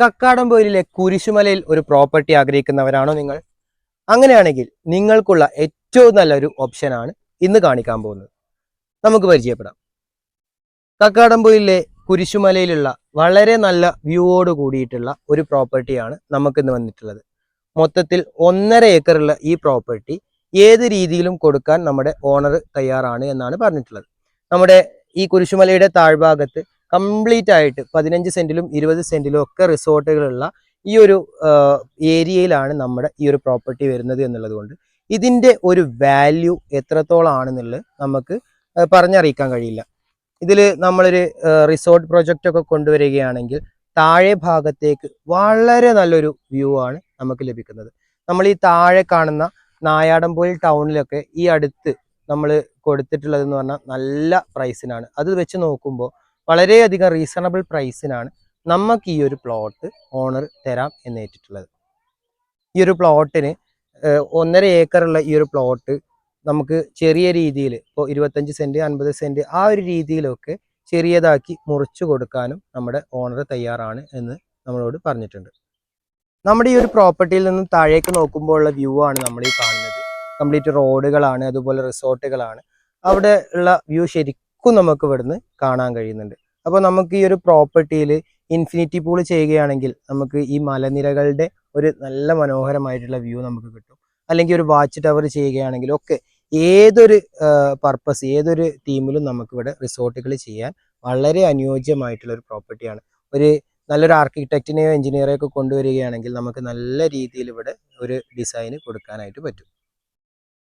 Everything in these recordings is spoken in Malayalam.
കക്കാടംപൊയിലെ കുരിശുമലയിൽ ഒരു പ്രോപ്പർട്ടി ആഗ്രഹിക്കുന്നവരാണോ നിങ്ങൾ? അങ്ങനെയാണെങ്കിൽ നിങ്ങൾക്കുള്ള ഏറ്റവും നല്ലൊരു ഓപ്ഷനാണ് ഇന്ന് കാണിക്കാൻ പോകുന്നത്. നമുക്ക് പരിചയപ്പെടാം. കക്കാടംപൊയിലെ കുരിശുമലയിലുള്ള വളരെ നല്ല വ്യൂവോട് കൂടിയിട്ടുള്ള ഒരു പ്രോപ്പർട്ടിയാണ് നമുക്കിന്ന് വന്നിട്ടുള്ളത്. മൊത്തത്തിൽ ഒന്നര ഏക്കറുള്ള ഈ പ്രോപ്പർട്ടി ഏത് രീതിയിലും കൊടുക്കാൻ നമ്മുടെ ഓണർ തയ്യാറാണ് എന്നാണ് പറഞ്ഞിട്ടുള്ളത്. നമ്മുടെ ഈ കുരിശുമലയുടെ താഴ്ഭാഗത്ത് കംപ്ലീറ്റ് ആയിട്ട് പതിനഞ്ച് സെന്റിലും ഇരുപത് സെന്റിലും ഒക്കെ റിസോർട്ടുകളുള്ള ഈ ഒരു ഏരിയയിലാണ് നമ്മുടെ ഈ ഒരു പ്രോപ്പർട്ടി വരുന്നത് എന്നുള്ളത് കൊണ്ട് ഇതിന്റെ ഒരു വാല്യൂ എത്രത്തോളം ആണെന്നുള്ളത് നമുക്ക് പറഞ്ഞറിയിക്കാൻ കഴിയില്ല. ഇതിൽ നമ്മളൊരു റിസോർട്ട് പ്രൊജക്റ്റ് ഒക്കെ കൊണ്ടുവരികയാണെങ്കിൽ താഴെ ഭാഗത്തേക്ക് വളരെ നല്ലൊരു വ്യൂ ആണ് നമുക്ക് ലഭിക്കുന്നത്. നമ്മൾ ഈ താഴെ കാണുന്ന നായാടംപോയിൽ ടൗണിലൊക്കെ ഈ അടുത്ത് നമ്മൾ കൊടുത്തിട്ടുള്ളതെന്ന് പറഞ്ഞാൽ നല്ല പ്രൈസിനാണ് അത് വെച്ച് നോക്കുമ്പോൾ വളരെയധികം റീസണബിൾ പ്രൈസിനാണ് നമുക്ക് ഈ ഒരു പ്ലോട്ട് ഓണർ തരാം എന്നേറ്റിട്ടുള്ളത് ഈ ഒരു പ്ലോട്ടിന് ഒന്നര ഏക്കറുള്ള ഈ ഒരു പ്ലോട്ട് നമുക്ക് ചെറിയ രീതിയിൽ ഇപ്പോൾ ഇരുപത്തഞ്ച് സെന്റ് അൻപത് സെന്റ് ആ ഒരു രീതിയിലൊക്കെ ചെറിയതാക്കി മുറിച്ചു കൊടുക്കാനും നമ്മുടെ ഓണർ തയ്യാറാണ് എന്ന് നമ്മളോട് പറഞ്ഞിട്ടുണ്ട്. നമ്മുടെ ഈ ഒരു പ്രോപ്പർട്ടിയിൽ നിന്നും താഴേക്ക് നോക്കുമ്പോൾ ഉള്ള വ്യൂ ആണ് നമ്മൾ ഈ കാണുന്നത്. കംപ്ലീറ്റ് റോഡുകളാണ് അതുപോലെ റിസോർട്ടുകളാണ് അവിടെ ഉള്ള വ്യൂ ശരിക്കും നമുക്ക് ഇവിടുന്ന് കാണാൻ കഴിയുന്നുണ്ട്. അപ്പോൾ നമുക്ക് ഈ ഒരു പ്രോപ്പർട്ടിയിൽ ഇൻഫിനിറ്റി പൂൾ ചെയ്യുകയാണെങ്കിൽ നമുക്ക് ഈ മലനിരകളുടെ ഒരു നല്ല മനോഹരമായിട്ടുള്ള വ്യൂ നമുക്ക് കിട്ടും. അല്ലെങ്കിൽ ഒരു വാച്ച് ടവർ ചെയ്യുകയാണെങ്കിലും ഒക്കെ ഏതൊരു പർപ്പസ് ഏതൊരു തീമിലും നമുക്ക് ഇവിടെ റിസോർട്ടുകൾ ചെയ്യാൻ വളരെ അനുയോജ്യമായിട്ടുള്ള ഒരു പ്രോപ്പർട്ടിയാണ്. ഒരു നല്ലൊരു ആർക്കിടെക്റ്റിനെയോ എഞ്ചിനീയറെയോ ഒക്കെ കൊണ്ടുവരികയാണെങ്കിൽ നമുക്ക് നല്ല രീതിയിൽ ഇവിടെ ഒരു ഡിസൈന് കൊടുക്കാനായിട്ട് പറ്റും.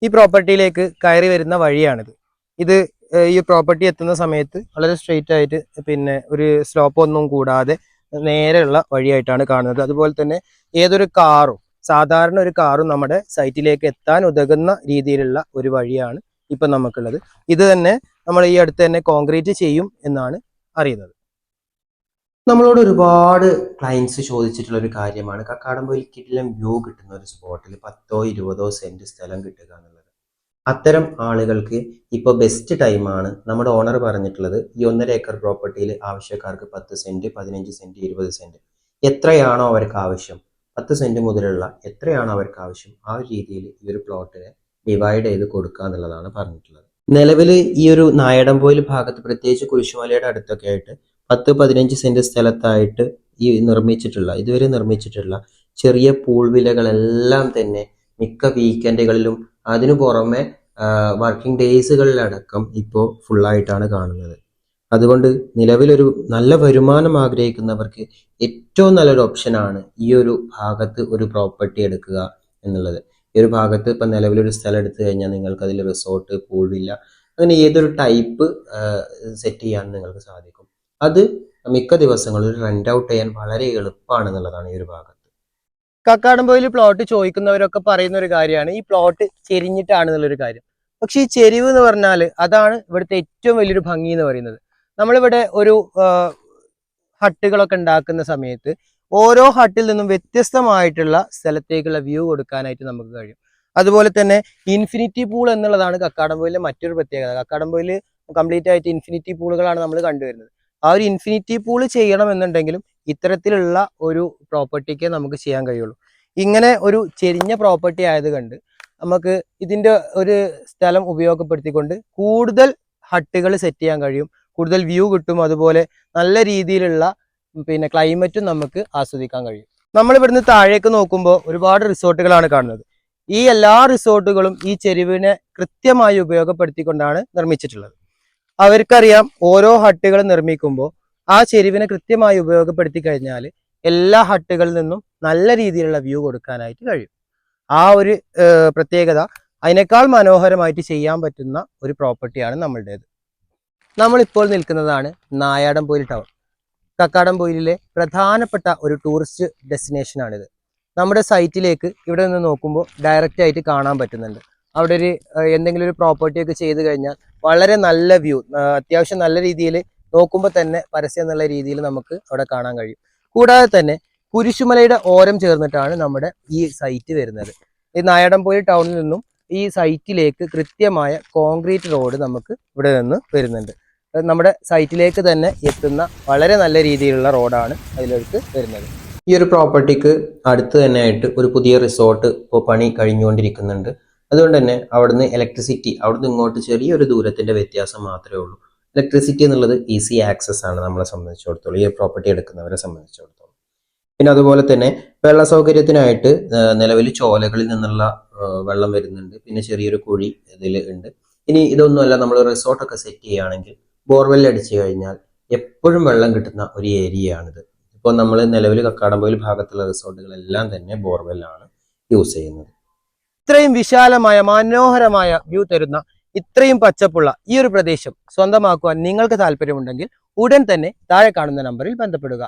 ഈ പ്രോപ്പർട്ടിയിലേക്ക് കയറി വരുന്ന വഴിയാണിത്. ഇത് ഈ പ്രോപ്പർട്ടി എത്തുന്ന സമയത്ത് വളരെ സ്ട്രെയിറ്റ് ആയിട്ട് പിന്നെ ഒരു സ്ലോപ്പ് ഒന്നും കൂടാതെ നേരെയുള്ള വഴിയായിട്ടാണ് കാണുന്നത്. അതുപോലെ തന്നെ ഏതൊരു കാറും സാധാരണ ഒരു കാറും നമ്മുടെ സൈറ്റിലേക്ക് എത്താൻ ഉതകുന്ന രീതിയിലുള്ള ഒരു വഴിയാണ് ഇപ്പം നമുക്കുള്ളത്. ഇത് തന്നെ നമ്മൾ ഈ അടുത്ത് തന്നെ കോൺക്രീറ്റ് ചെയ്യും എന്നാണ് അറിയുന്നത്. നമ്മളോട് ഒരുപാട് ക്ലയൻസ് ചോദിച്ചിട്ടുള്ള ഒരു കാര്യമാണ്. കക്കാടംപൊയിൽ കിട്ടിലും വ്യൂ കിട്ടുന്ന ഒരു സ്പോട്ടിൽ പത്തോ ഇരുപതോ സെന്റ് സ്ഥലം കിട്ടുക എന്നുള്ളത്. അത്തരം ആളുകൾക്ക് ഇപ്പോൾ ബെസ്റ്റ് ടൈമാണ് നമ്മുടെ ഓണർ പറഞ്ഞിട്ടുള്ളത് ഈ ഒന്നര ഏക്കർ പ്രോപ്പർട്ടിയിൽ ആവശ്യക്കാർക്ക് പത്ത് സെന്റ് പതിനഞ്ച് സെന്റ് ഇരുപത് സെന്റ് എത്രയാണോ അവർക്ക് ആവശ്യം. പത്ത് സെന്റ് മുതലുള്ള എത്രയാണോ അവർക്ക് ആവശ്യം ആ ഒരു രീതിയിൽ ഈ ഒരു പ്ലോട്ടിനെ ഡിവൈഡ് ചെയ്ത് കൊടുക്കുക എന്നുള്ളതാണ് പറഞ്ഞിട്ടുള്ളത്. നിലവിൽ ഈ ഒരു നായടംപോയിൽ ഭാഗത്ത് പ്രത്യേകിച്ച് കുരിശുമലയുടെ അടുത്തൊക്കെ ആയിട്ട് പത്ത് പതിനഞ്ച് സെന്റ് സ്ഥലത്തായിട്ട് ഈ നിർമ്മിച്ചിട്ടുള്ള ഇതുവരെ നിർമ്മിച്ചിട്ടുള്ള ചെറിയ പൂൾ വിലകളെല്ലാം തന്നെ മിക്ക വീക്കെൻഡുകളിലും അതിനു പുറമെ വർക്കിംഗ് ഡേയ്സുകളിലടക്കം ഇപ്പോൾ ഫുള്ളായിട്ടാണ് കാണുന്നത്. അതുകൊണ്ട് നിലവിലൊരു നല്ല വരുമാനം ആഗ്രഹിക്കുന്നവർക്ക് ഏറ്റവും നല്ലൊരു ഓപ്ഷനാണ് ഈ ഒരു ഭാഗത്ത് ഒരു പ്രോപ്പർട്ടി എടുക്കുക എന്നുള്ളത്. ഈ ഒരു ഭാഗത്ത് ഇപ്പം നിലവിലൊരു സ്ഥലം എടുത്തു കഴിഞ്ഞാൽ നിങ്ങൾക്ക് അതിൽ റിസോർട്ട് പൂൾ അങ്ങനെ ഏതൊരു ടൈപ്പ് സെറ്റ് ചെയ്യാൻ നിങ്ങൾക്ക് സാധിക്കും. അത് മിക്ക ദിവസങ്ങളിൽ റെന്റ് ഔട്ട് ചെയ്യാൻ വളരെ എളുപ്പമാണ് എന്നുള്ളതാണ് ഈ ഒരു ഭാഗത്ത് കക്കാടംപോയിൽ പ്ലോട്ട് ചോദിക്കുന്നവരൊക്കെ പറയുന്ന ഒരു കാര്യമാണ്. ഈ പ്ലോട്ട് ചെരിഞ്ഞിട്ടാണ് എന്നുള്ളൊരു കാര്യം. പക്ഷെ ഈ ചെരിവ് എന്ന് പറഞ്ഞാൽ അതാണ് ഇവിടുത്തെ ഏറ്റവും വലിയൊരു ഭംഗി എന്ന് പറയുന്നത്. നമ്മളിവിടെ ഒരു ഹട്ടുകളൊക്കെ ഉണ്ടാക്കുന്ന സമയത്ത് ഓരോ ഹട്ടിൽ നിന്നും വ്യത്യസ്തമായിട്ടുള്ള സ്ഥലത്തേക്കുള്ള വ്യൂ കൊടുക്കാനായിട്ട് നമുക്ക് കഴിയും. അതുപോലെ തന്നെ ഇൻഫിനിറ്റി പൂൾ എന്നുള്ളതാണ് കക്കാടംപോയിലെ മറ്റൊരു പ്രത്യേകത. കക്കാടംപോയിൽ കംപ്ലീറ്റ് ആയിട്ട് ഇൻഫിനിറ്റി പൂളുകളാണ് നമ്മൾ കണ്ടുവരുന്നത്. ആ ഒരു ഇൻഫിനിറ്റി പൂൾ ചെയ്യണമെന്നുണ്ടെങ്കിലും ഇത്തരത്തിലുള്ള ഒരു പ്രോപ്പർട്ടിക്ക് നമുക്ക് ചെയ്യാൻ കഴിയുള്ളൂ. ഇങ്ങനെ ഒരു ചെരിഞ്ഞ പ്രോപ്പർട്ടി ആയത് കണ്ട് നമുക്ക് ഇതിന്റെ ഒരു സ്ഥലം ഉപയോഗപ്പെടുത്തിക്കൊണ്ട് കൂടുതൽ ഹട്ടുകൾ സെറ്റ് ചെയ്യാൻ കഴിയും. കൂടുതൽ വ്യൂ കിട്ടും. അതുപോലെ നല്ല രീതിയിലുള്ള പിന്നെ ക്ലൈമറ്റും നമുക്ക് ആസ്വദിക്കാൻ കഴിയും. നമ്മൾ ഇവിടുന്ന് താഴേക്ക് നോക്കുമ്പോൾ ഒരുപാട് റിസോർട്ടുകളാണ് കാണുന്നത്. ഈ എല്ലാ റിസോർട്ടുകളും ഈ ചെരുവിനെ കൃത്യമായി ഉപയോഗപ്പെടുത്തിക്കൊണ്ടാണ് നിർമ്മിച്ചിട്ടുള്ളത്. അവർക്കറിയാം ഓരോ ഹട്ടുകൾ നിർമ്മിക്കുമ്പോൾ ആ ചെരുവിനെ കൃത്യമായി ഉപയോഗപ്പെടുത്തി കഴിഞ്ഞാൽ എല്ലാ ഹട്ടുകളിൽ നിന്നും നല്ല രീതിയിലുള്ള വ്യൂ കൊടുക്കാനായിട്ട് കഴിയും. ആ ഒരു പ്രത്യേകത അതിനേക്കാൾ മനോഹരമായിട്ട് ചെയ്യാൻ പറ്റുന്ന ഒരു പ്രോപ്പർട്ടിയാണ് നമ്മളുടേത്. നമ്മളിപ്പോൾ നിൽക്കുന്നതാണ് നായാടംപൊയിൽ ടൗൺ. കക്കാടംപൊയിലിലെ പ്രധാനപ്പെട്ട ഒരു ടൂറിസ്റ്റ് ഡെസ്റ്റിനേഷനാണിത്. നമ്മുടെ സൈറ്റിലേക്ക് ഇവിടെ നിന്ന് നോക്കുമ്പോൾ ഡയറക്റ്റായിട്ട് കാണാൻ പറ്റുന്നുണ്ട്. അവിടെ ഒരു എന്തെങ്കിലും ഒരു പ്രോപ്പർട്ടി ഒക്കെ ചെയ്ത് കഴിഞ്ഞാൽ വളരെ നല്ല വ്യൂ അത്യാവശ്യം നല്ല രീതിയിൽ നോക്കുമ്പോൾ തന്നെ പരസ്യം എന്നുള്ള രീതിയിൽ നമുക്ക് അവിടെ കാണാൻ കഴിയും. കൂടാതെ തന്നെ കുരിശുമലയുടെ ഓരം ചേർന്നിട്ടാണ് നമ്മുടെ ഈ സൈറ്റ് വരുന്നത്. ഈ നായടംപോയി ടൗണിൽ നിന്നും ഈ സൈറ്റിലേക്ക് കൃത്യമായ കോൺക്രീറ്റ് റോഡ് നമുക്ക് ഇവിടെ നിന്ന് വരുന്നുണ്ട്. നമ്മുടെ സൈറ്റിലേക്ക് തന്നെ എത്തുന്ന വളരെ നല്ല രീതിയിലുള്ള റോഡാണ് അതിലേക്ക് വരുന്നത്. ഈ ഒരു പ്രോപ്പർട്ടിക്ക് അടുത്ത് തന്നെയായിട്ട് ഒരു പുതിയ റിസോർട്ട് ഇപ്പോൾ പണി കഴിഞ്ഞുകൊണ്ടിരിക്കുന്നുണ്ട്. അതുകൊണ്ട് തന്നെ അവിടുന്ന് ഇലക്ട്രിസിറ്റി അവിടുന്ന് ഇങ്ങോട്ട് ചെറിയൊരു ദൂരത്തിന്റെ വ്യത്യാസം മാത്രമേ ഉള്ളൂ. ഇലക്ട്രിസിറ്റി എന്നുള്ളത് ഈസി ആക്സസ് ആണ് നമ്മളെ സംബന്ധിച്ചിടത്തോളം ഈ പ്രോപ്പർട്ടി എടുക്കുന്നവരെ സംബന്ധിച്ചിടത്തോളം. പിന്നെ അതുപോലെ തന്നെ വെള്ള സൗകര്യത്തിനായിട്ട് നിലവിൽ ചോലകളിൽ നിന്നുള്ള വെള്ളം വരുന്നുണ്ട്. പിന്നെ ചെറിയൊരു കുഴി ഇതിൽ ഉണ്ട്. ഇനി ഇതൊന്നുമല്ല നമ്മൾ റിസോർട്ടൊക്കെ സെറ്റ് ചെയ്യുകയാണെങ്കിൽ ബോർവെൽ അടിച്ചു കഴിഞ്ഞാൽ എപ്പോഴും വെള്ളം കിട്ടുന്ന ഒരു ഏരിയയാണിത് ഇപ്പോൾ നമ്മൾ നിലവിൽ കക്കാടംപൊയിൽ ഭാഗത്തുള്ള റിസോർട്ടുകളെല്ലാം തന്നെ ബോർവെല്ലാണ് യൂസ് ചെയ്യുന്നത്. ഇത്രയും വിശാലമായ മനോഹരമായ വ്യൂ തരുന്ന ഇത്രയും പച്ചപ്പുള്ള ഈ ഒരു പ്രദേശം സ്വന്തമാക്കുവാൻ നിങ്ങൾക്ക് താല്പര്യമുണ്ടെങ്കിൽ ഉടൻ തന്നെ താഴെ കാണുന്ന നമ്പറിൽ ബന്ധപ്പെടുക.